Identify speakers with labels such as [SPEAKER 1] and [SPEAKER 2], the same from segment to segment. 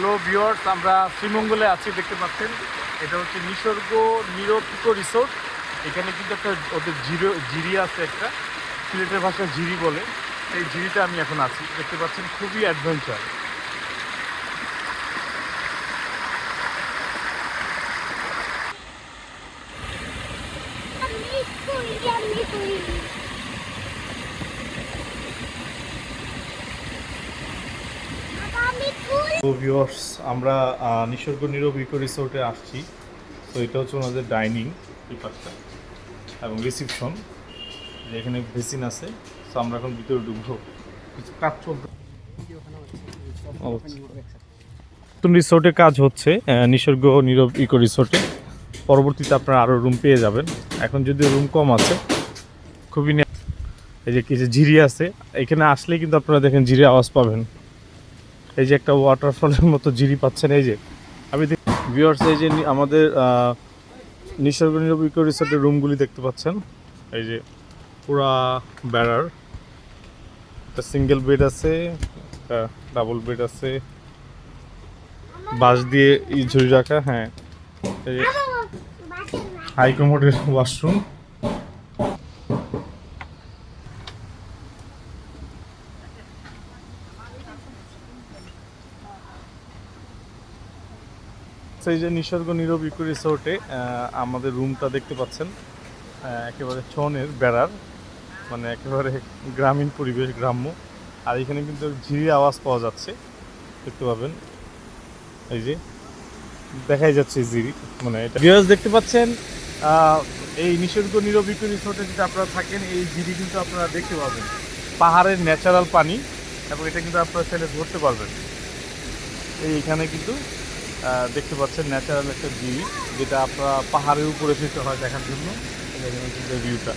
[SPEAKER 1] Hello viewers আমরা শ্রীমঙ্গলে আছি, দেখতে পাচ্ছেন। এটা হচ্ছে নিসর্গ নিরপিকো রিসোর্ট এখানে কিন্তু একটা ওদের জিরো, জিরি আছে একটা। সিলেটের ভাষায় জিরি বলে। এই জিরিটা আমি এখন আছি। দেখতে পাচ্ছেন, খুবই অ্যাডভেঞ্চার
[SPEAKER 2] আমি কই আমি কই আমি কই
[SPEAKER 1] ভিওর্স আমরা নিসর্গ নীরব ইকো রিসোর্টে আসছি। তো এটা হচ্ছে ওনাদের ডাইনিং পেপারটা এবং রিসিপশন এখানে বেসিন আছে। তো আমরা এখন ভিতরে ঢুকবো। কিছু কাজ নতুন রিসোর্টে কাজ হচ্ছে নিসর্গ নীরব ইকো রিসোর্টে পরবর্তীতে আপনারা আরও রুম পেয়ে যাবেন। এখন যদিও রুম কম আছে, খুবই এই যে কিছু ঝিরি আছে, এখানে আসলে কিন্তু আপনারা দেখেন ঝিরি আওয়াজ পাবেন। এই যে একটা ওয়াটারফলের মতো জিরি পাচ্ছেন এই যে। আমি ভিউয়ার্স এই যে আমাদের নিসর্গ নীরব ইকো রিসোর্টের রুমগুলি দেখতে পাচ্ছেন। এই যে পুরা বেড়ার একটা সিঙ্গেল বেড আছে একটা ডাবল বেড আছে। বাঁশ দিয়ে ই ঝুড়ি রাখা হ্যাঁ। এই যে হাই ওয়াশরুম সেই যে নিসর্গ নীরব ইকো রিসোর্টে আমাদের রুমটা দেখতে পাচ্ছেন। একেবারে ছনের বেড়ার মানে একেবারে গ্রামীণ পরিবেশ, গ্রাম্য। আর এখানে কিন্তু ঝিরির আওয়াজ পাওয়া যাচ্ছে, দেখতে পাবেন। এই যে দেখাই যাচ্ছে জিরি মানে এটা। ভিউয়ার্স দেখতে পাচ্ছেন এই নিসর্গ নীরব ইকো রিসোর্টে যদি আপনারা থাকেন, এই জিরি কিন্তু আপনারা দেখতে পাবেন। পাহাড়ের ন্যাচারাল পানি, এবং এটা কিন্তু আপনারা ছেলে ধরতে পারবেন। এই এখানে কিন্তু দেখতে পাচ্ছেন ন্যাচারাল একটা ভিউ যেটা আপনারা পাহাড়ের উপরে যেতে হয় দেখার জন্য। দেখেন ভিউটা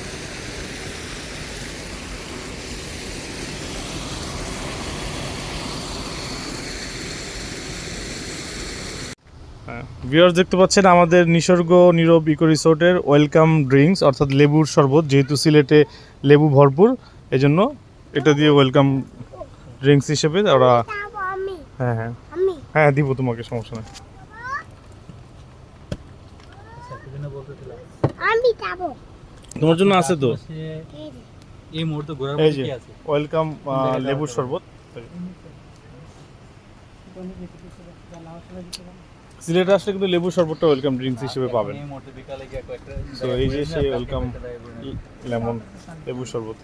[SPEAKER 1] ভিউয়ার্স দেখতে পাচ্ছেন আমাদের নিসর্গ নীরব ইকো রিসোর্টের ওয়েলকাম ড্রিঙ্কস অর্থাৎ লেবুর শরবত যেহেতু সিলেটে লেবু ভরপুর এজন্য এটা দিয়ে ওয়েলকাম ড্রিঙ্কস হিসেবে ওরা হ্যাঁ হ্যাঁ। হ্যাঁ দিব তোমাকে সমস্যা নেই।
[SPEAKER 2] আমি যাব।
[SPEAKER 1] তোমার জন্য আছে তো?
[SPEAKER 3] এই মুহূর্তে ঘোরার মধ্যে কি আছে?
[SPEAKER 1] ওয়েলকাম লেবুর শরবত। সিলেটে আসলে কিন্তু লেবুর শরবতটা ওয়েলকাম ড্রিঙ্কস হিসেবে পাবেন।
[SPEAKER 3] এই মুহূর্তে বিকালে গিয়ে কয়েকটা
[SPEAKER 1] তো এই যে সেই ওয়েলকাম লেমন লেবুর শরবত।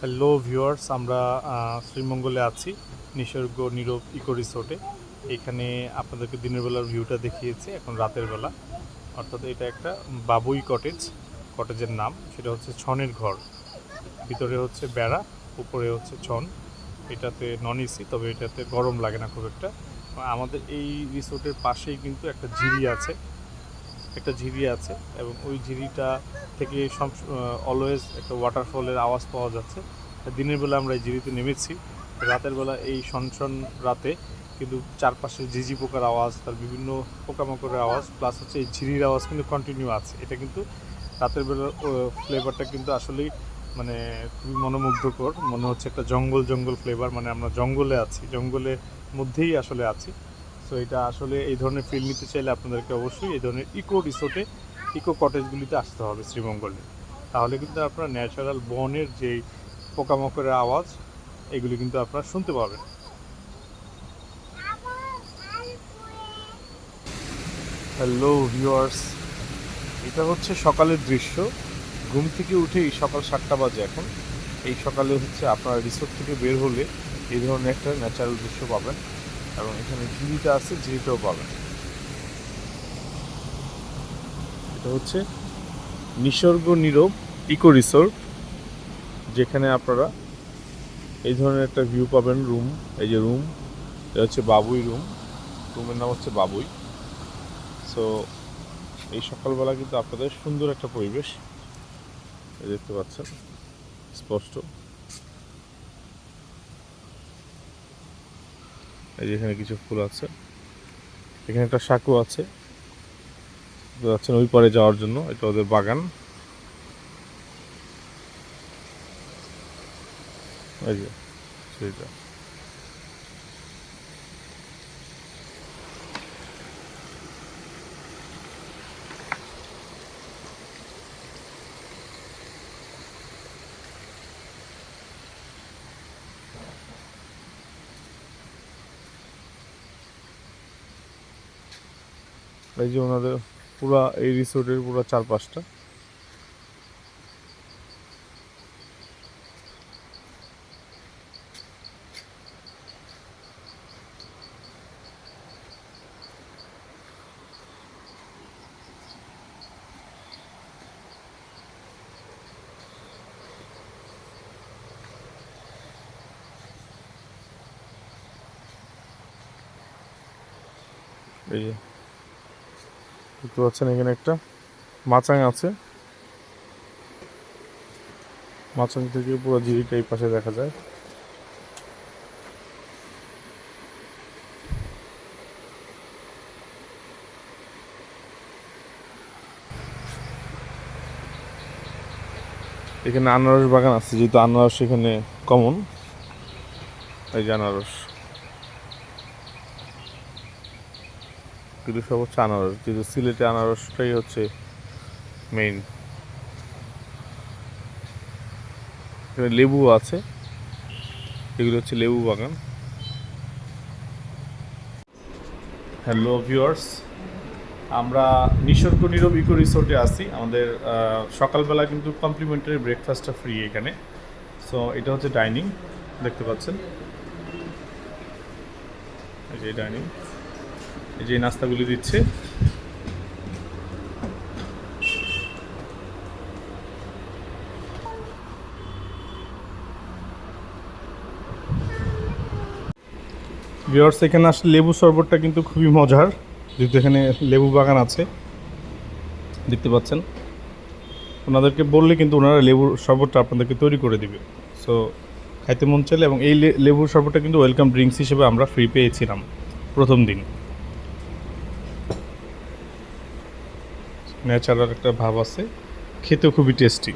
[SPEAKER 1] হ্যালো ভিউয়ার্স আমরা শ্রীমঙ্গলে আছি, নিসর্গ নীরব ইকো রিসোর্টে। এখানে আপনাদেরকে দিনের বেলার ভিউটা দেখিয়েছি, এখন রাতের বেলা। অর্থাৎ এটা একটা বাবুই কটেজ কটেজের নাম। সেটা হচ্ছে ছনের ঘর। ভিতরে হচ্ছে বেড়া, উপরে হচ্ছে ছন। এটাতে নন এসি তবে এটাতে গরম লাগে না খুব একটা। আমাদের এই রিসোর্টের পাশেই কিন্তু একটা ঝিরি আছে। একটা ঝিরি আছে এবং ওই ঝিরিটা থেকে সব অলওয়েজ একটা ওয়াটারফলের আওয়াজ পাওয়া যাচ্ছে। দিনের বেলা আমরা এই ঝিরিতে নেমেছি। রাতের বেলা এই সনসন রাতে কিন্তু চারপাশে ঝিঝি পোকার আওয়াজ, তার বিভিন্ন পোকামাকড়ের আওয়াজ প্লাস হচ্ছে এই ঝিরির আওয়াজ কিন্তু কন্টিনিউ আছে। এটা কিন্তু রাতের বেলার ফ্লেভারটা কিন্তু আসলেই মানে খুবই মনোমুগ্ধকর। মনে হচ্ছে একটা জঙ্গল জঙ্গল ফ্লেভার মানে আমরা জঙ্গলে আছি, জঙ্গলের মধ্যেই আসলে আছি। সো এটা আসলে এই ধরনের ফিল নিতে চাইলে আপনাদেরকে অবশ্যই এই ধরনের ইকো রিসোর্টে ইকো কটেজগুলিতে আসতে হবে শ্রীমঙ্গলে। তাহলে কিন্তু আপনারা ন্যাচারাল বনের যে পোকামাকড়ের আওয়াজ, এগুলি কিন্তু আপনারা শুনতে পাবেন। হ্যালো ভিউয়ার্স এটা হচ্ছে সকালের দৃশ্য। ঘুম থেকে উঠেই সকাল সাতটা বাজে এখন। এই সকালে হচ্ছে আপনারা রিসোর্ট থেকে বের হলে এই ধরনের একটা ন্যাচারাল দৃশ্য পাবেন। এবং এখানে ঝিরিটা আছে ঝিরিটাও পাবেন। এটা হচ্ছে নিসর্গ নীরব ইকো রিসোর্ট যেখানে আপনারা এই ধরনের একটা ভিউ পাবেন রুম এই যে রুম এটা হচ্ছে বাবুই রুম রুমের নাম হচ্ছে বাবুই। সো এই সকালবেলা কিন্তু আপনাদের সুন্দর একটা পরিবেশ দেখতে পাচ্ছেন, স্পষ্ট। এই যে এখানে কিছু ফুল আছে। এখানে একটা সাঁকো আছে। যাচ্ছেন ওই পারে যাওয়ার জন্য, এটা ওদের বাগান। এই যে, সেইটা। এই যে ওনাদের পুরা এই রিসোর্টের পুরো চারপাশটা। এই দেখতে পাচ্ছেন এখানে একটা মাচাং আছে। মাচাং থেকে পুরো জিরিটা এই পাশে দেখা যায়। এখানে আনারস বাগান আছে, যেহেতু আনারস এখানে কমন এই যে আনারস। কিন্তু সব হচ্ছে আনারস যেহেতু সিলেটে আনারসটাই হচ্ছে মেইন এখানে লেবু আছে, এগুলো হচ্ছে লেবু বাগান। হ্যালো ভিউয়ার্স আমরা নিসর্গ নীরব ইকো রিসোর্টে আছি। আমাদের সকালবেলা কিন্তু কমপ্লিমেন্টারি ব্রেকফাস্টটা ফ্রি এখানে। সো এটা হচ্ছে ডাইনিং দেখতে পাচ্ছেন? এই যে ডাইনিং যে নাস্তাগুলি দিচ্ছে। ভিওর্স এখানে আসলে লেবু শরবতটা কিন্তু খুবই মজার। যেহেতু এখানে লেবু বাগান আছে, দেখতে পাচ্ছেন। ওনাদেরকে বললে কিন্তু ওনারা লেবুর শরবতটা আপনাদেরকে তৈরি করে দিবে। সো খাইতে মন চাইলে এবং এই লেবুর শরবতটা কিন্তু ওয়েলকাম ড্রিঙ্কস হিসেবে আমরা ফ্রি পেয়েছিলাম প্রথম দিন। ন্যাচারাল একটা ভাব আছে খেতেও খুবই টেস্টি